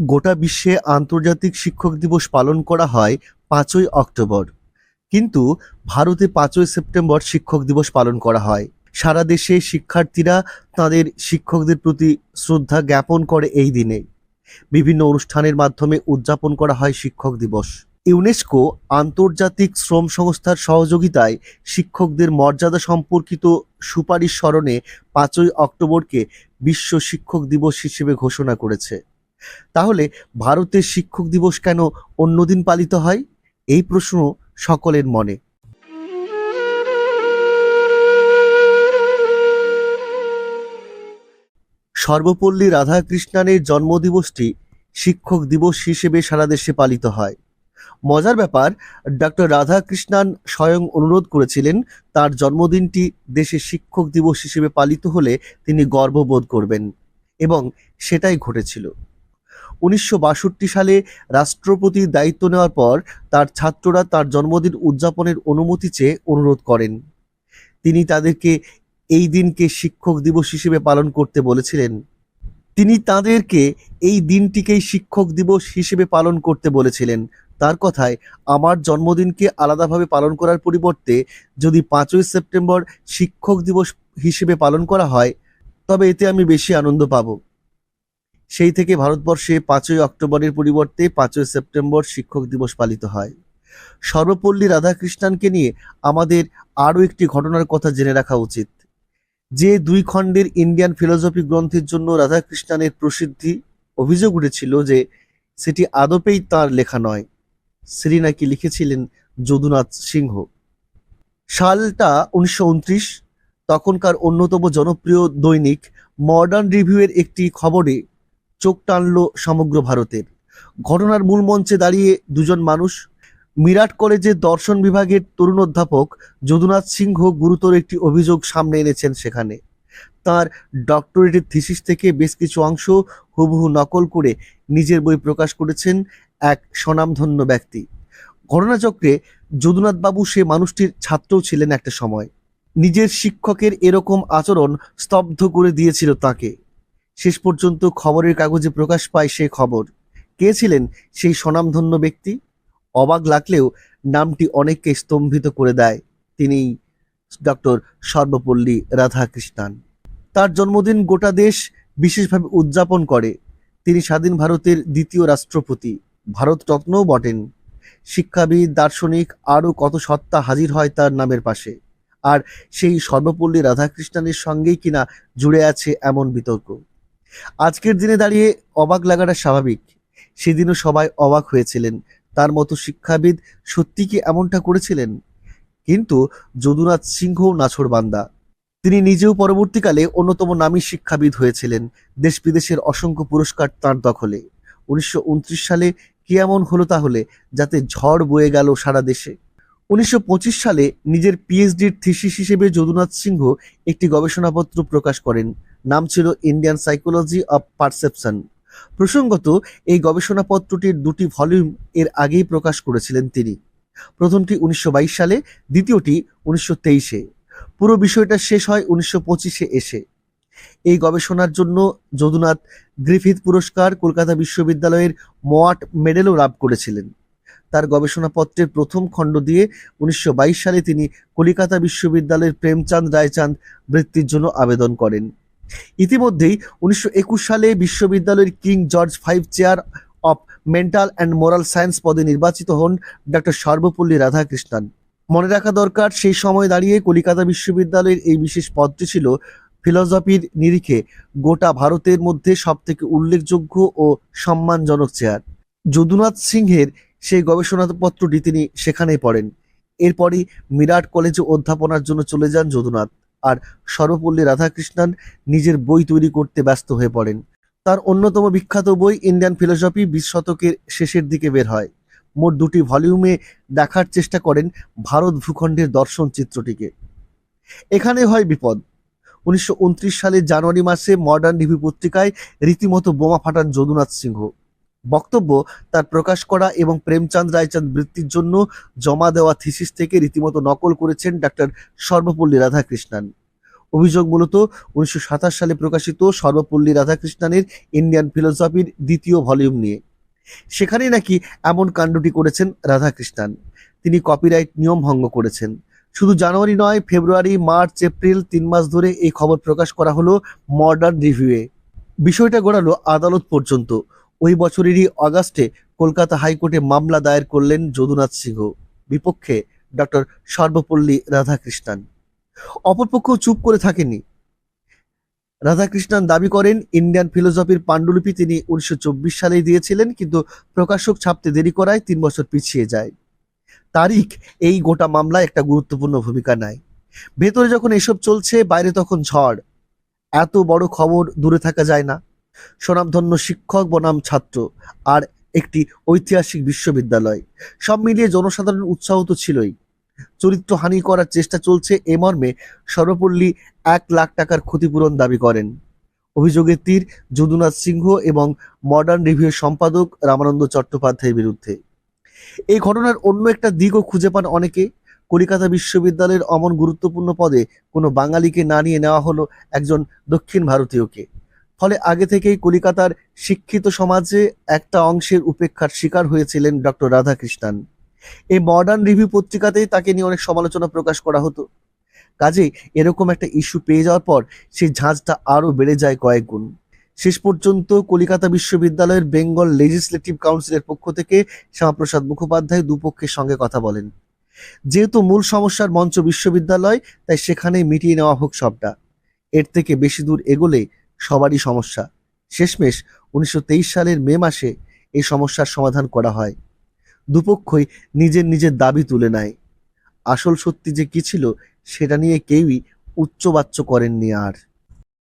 গোটা বিশ্বে আন্তর্জাতিক শিক্ষক দিবস পালন করা হয় পাঁচই অক্টোবর। কিন্তু ভারতে পাঁচই সেপ্টেম্বর শিক্ষক দিবস পালন করা হয়। সারা দেশে শিক্ষার্থীরা তাদের শিক্ষকদের প্রতি শ্রদ্ধা জ্ঞাপন করে এই দিনে। বিভিন্ন অনুষ্ঠানের মাধ্যমে উদযাপন করা হয় শিক্ষক দিবস। ইউনেস্কো আন্তর্জাতিক শ্রম সংস্থার সহযোগিতায় শিক্ষকদের মর্যাদা সম্পর্কিত সুপারিশ স্মরণে পাঁচই অক্টোবরকে বিশ্ব শিক্ষক দিবস হিসেবে ঘোষণা করেছে। তাহলে ভারতের শিক্ষক দিবস কেন অন্যদিন পালিত হয়? এই প্রশ্ন সকলের মনে। সর্বপল্লী রাধাকৃষ্ণানের জন্মদিবসটি শিক্ষক দিবস হিসেবে সারা দেশে পালিত হয়। মজার ব্যাপার ডক্টর রাধাকৃষ্ণান স্বয়ং অনুরোধ করেছিলেন তার জন্মদিনটি দেশে শিক্ষক দিবস হিসেবে পালিত হলে তিনি গর্ববোধ করবেন এবং সেটাই ঘটেছিল। উনিশশো বাষট্টি সালে রাষ্ট্রপতির দায়িত্ব নেওয়ার পর তার ছাত্ররা তার জন্মদিন উদযাপনের অনুমতি চেয়ে অনুরোধ করেন। তিনি তাদেরকে এই দিনকে শিক্ষক দিবস হিসেবে পালন করতে বলেছিলেন। তিনি তাদেরকে এই দিনটিকেই শিক্ষক দিবস হিসেবে পালন করতে বলেছিলেন। তার কথায়, আমার জন্মদিনকে আলাদাভাবে পালন করার পরিবর্তে যদি পাঁচই সেপ্টেম্বর শিক্ষক দিবস হিসেবে পালন করা হয়, তবে এতে আমি বেশি আনন্দ পাব। সেই থেকে ভারতবর্ষে পাঁচই অক্টোবরের পরিবর্তে পাঁচই সেপ্টেম্বর শিক্ষক দিবস পালিত হয়। সর্বপল্লী রাধাকৃষ্ণানকে নিয়ে আমাদের আরও একটি ঘটনার কথা জেনে রাখা উচিত। যে দুই খণ্ডের ইন্ডিয়ান ফিলোসফি গ্রন্থের জন্য রাধাকৃষ্ণানের প্রসিদ্ধি অভিযোগ উঠেছিল যে সেটি আদপেই তার লেখা নয়। শ্রী নাকি লিখেছিলেন যদুনাথ সিংহ। সালটা উনিশশো উনত্রিশ, তখনকার অন্যতম জনপ্রিয় দৈনিক মডার্ন রিভিউয়ের একটি খবরে চোখ টানল সমগ্র ভারতের। ঘটনার মূল মঞ্চে দাঁড়িয়ে দুজন মানুষ। মিরাট কলেজের দর্শন বিভাগের তরুণ অধ্যাপক যদুনাথ সিংহ গুরুতর একটি অভিযোগ সামনে এনেছেন সেখানে। তার ডক্টরেটের থিসিস থেকে বেশ কিছু অংশ হুবহু নকল করে নিজের বই প্রকাশ করেছেন এক স্বনামধন্য ব্যক্তি। ঘটনাচক্রে যদুনাথবাবু সে মানুষটির ছাত্রও ছিলেন একটা সময়। নিজের শিক্ষকের এরকম আচরণ স্তব্ধ করে দিয়েছিল তাকে। শেষ পর্যন্ত খবরের কাগজে প্রকাশ পায় সেই খবর। কে ছিলেন সেই স্বনামধন্য ব্যক্তি? অবাক লাগলেও নামটি অনেককে স্তম্ভিত করে দেয়। তিনি ডক্টর সর্বপল্লী রাধাকৃষ্ণান। তার জন্মদিন গোটা দেশ বিশেষভাবে উদযাপন করে। তিনি স্বাধীন ভারতের দ্বিতীয় রাষ্ট্রপতি। ভারতরত্নও বটেন। শিক্ষাবিদ, দার্শনিক, আরও কত সত্তা হাজির হয় তার নামের পাশে। আর সেই সর্বপল্লী রাধাকৃষ্ণানের সঙ্গেই কিনা জুড়ে আছে এমন বিতর্ক। আজকের দিনে দাঁড়িয়ে অবাক লাগাটা স্বাভাবিক। সেদিনও সবাই অবাক হয়েছিলেন। তার মতো শিক্ষাবিদ সত্যি কি এমনটা করেছিলেন? কিন্তু যদুনাথ সিংহ নাছড়বান্দা তিনি নিজেও পরবর্তীকালে অন্যতম নামী শিক্ষাবিদ হয়েছিলেন। দেশ বিদেশের অসংখ্য পুরস্কার তার দখলে। উনিশশো উনত্রিশ সালে কি এমন হলো তাহলে, যাতে ঝড় বয়ে গেল সারা দেশে? উনিশশো পঁচিশ সালে নিজের পিএইচডির থিসিস হিসেবে যদুনাথ সিংহ একটি গবেষণাপত্র প্রকাশ করেন। নাম ছিল ইন্ডিয়ান সাইকোলজি অব পারসেপশন প্রসঙ্গত, এই গবেষণাপত্রটির দুটি ভলিউম এর আগেই প্রকাশ করেছিলেন তিনি। প্রথমটি উনিশশো বাইশ সালে, দ্বিতীয়টি উনিশশো তেইশে। পুরো বিষয়টা শেষ হয় উনিশশো পঁচিশে এসে। এই গবেষণার জন্য যদুনাথ গ্রিফিথ পুরস্কার কলকাতা বিশ্ববিদ্যালয়ের মোয়াট মেডেলও লাভ করেছিলেন। তার গবেষণাপত্রের প্রথম খণ্ড দিয়ে উনিশশো বাইশ সালে তিনি কলিকাতা বিশ্ববিদ্যালয়ের প্রেমচাঁদ রায়চাঁদ বৃত্তির জন্য আবেদন করেন। ইতিমধ্যেই উনিশশো একুশ সালে বিশ্ববিদ্যালয়ের king George five chair of mental and moral science পদে নির্বাচিত হন ডক্টর সর্বপল্লী রাধাকৃষ্ণন। মনে রাখা দরকার, সেই সময় দাঁড়িয়ে কলিকাতা বিশ্ববিদ্যালয়ের এই বিশেষ পদটি ছিল ফিলসফির নিরিখে গোটা ভারতের মধ্যে সবথেকে উল্লেখযোগ্য ও সম্মানজনক চেয়ার। যদুনাথ সিংহের সেই গবেষণাপত্রটি তিনি সেখানেই পড়েন। এরপরই মিরাট কলেজে অধ্যাপনার জন্য চলে যান যদুনাথ। আর সর্বপল্লী রাধাকৃষ্ণন নিজের বই তৈরি করতে ব্যস্ত হয়ে পড়েন। তার অন্যতম বিখ্যাত বই ইন্ডিয়ান ফিলোসফি বিশ শতকের শেষের দিকে বের হয়। মোট দুটি ভলিউমে দেখার চেষ্টা করেন ভারত ভূখণ্ডের দর্শন চিত্রটিকে। এখানে হয় বিপদ। উনিশশো উনত্রিশ সালের জানুয়ারি মাসে মডার্ন রিভিউ পত্রিকায় রীতিমতো বোমা ফাটান যদুনাথ সিংহ। বক্তব্য তার প্রকাশ করা এবং প্রেমচাঁদ রায়চাঁদ বৃত্তির জন্য জমা দেওয়া থিসিস থেকে রীতিমতো নকল করেছেন ডাক্তার সর্বপল্লী রাধাকৃষ্ণান। অভিযোগ মূলত উনিশশো সাতাশ সালে প্রকাশিত সর্বপল্লী রাধাকৃষ্ণানের ইন্ডিয়ান ফিলোসফির দ্বিতীয় ভলিউম নিয়ে। সেখানেই নাকি এমন কাণ্ডটি করেছেন রাধাকৃষ্ণান। তিনি কপিরাইট নিয়ম ভঙ্গ করেছেন। শুধু জানুয়ারি নয়, ফেব্রুয়ারি, মার্চ, এপ্রিল তিন মাস ধরে এই খবর প্রকাশ করা হলো মডার্ন রিভিউয়ে বিষয়টা গড়ালো আদালত পর্যন্ত। ওই বছরেরই অগাস্টে কলকাতা হাইকোর্টে মামলা দায়ের করলেন যদুনাথ সিংহ। বিপক্ষে ডক্টর সর্বপল্লী রাধাকৃষ্ণান। অপরপক্ষ চুপ করে থাকেনি রাধাকৃষ্ণান দাবি করেন, ইন্ডিয়ান ফিলোসফির পাণ্ডুলিপি তিনি উনিশশো চব্বিশ সালেই দিয়েছিলেন, কিন্তু প্রকাশক ছাপতে দেরি করায় তিন বছর পিছিয়ে যায়। তারিখ, এই গোটা মামলায় একটা গুরুত্বপূর্ণ ভূমিকা নেয়। ভেতরে যখন এসব চলছে, বাইরে তখন ঝড়। এত বড় খবর দূরে থাকা যায় না। স্বনামধন্য শিক্ষক বনাম ছাত্র আর একটি ঐতিহাসিক বিশ্ববিদ্যালয়। সব মিলিয়ে জনসাধারণ উৎসাহ তো ছিলই। চরিত্রহানি করার চেষ্টা চলছে এ মর্মে সর্বপল্লী এক লাখ টাকার ক্ষতিপূরণ দাবি করেন। অভিযোগের তীর যদুনাথ সিংহ এবং মডার্ন রিভিউর সম্পাদক রামানন্দ চট্টোপাধ্যায়ের বিরুদ্ধে। এই ঘটনার অন্য একটা দিকও খুঁজে পান অনেকে। কলিকাতা বিশ্ববিদ্যালয়ের অমন গুরুত্বপূর্ণ পদে কোনো বাঙালিকে না নিয়ে নেওয়া হলো একজন দক্ষিণ ভারতীয়কে। ফলে আগে থেকেই কলিকাতার শিক্ষিত সমাজে একটা অংশের উপেক্ষার শিকার হয়েছিলেন ডক্টর রাধাকৃষ্ণান। এই মডার্ন রিভিউ পত্রিকাতেই তাকে নিয়ে অনেক সমালোচনা প্রকাশ করা হতো। কাজেই এরকম একটা ইস্যু পেয়ে যাওয়ার পর সেই ঝাঁজটা আরও বেড়ে যায় কয়েক গুণ। শেষ পর্যন্ত কলিকাতা বিশ্ববিদ্যালয়ের বেঙ্গল লেজিসলেটিভ কাউন্সিলের পক্ষ থেকে শ্যামাপ্রসাদ মুখোপাধ্যায় দুপক্ষের সঙ্গে কথা বলেন। যেহেতু মূল সমস্যার মঞ্চ বিশ্ববিদ্যালয়, তাই সেখানেই মিটিয়ে নেওয়া হোক সবটা। এর থেকে বেশি দূর এগোলে সবারই সমস্যা। শেষমেশ উনিশশো তেইশ সালের মে মাসে এই সমস্যার সমাধান করা হয়। দুপক্ষই নিজের নিজের দাবি তুলে নেয়। আসল সত্যি যে কি ছিল, সেটা নিয়ে কেউই উচ্চবাচ্য করেননি আর।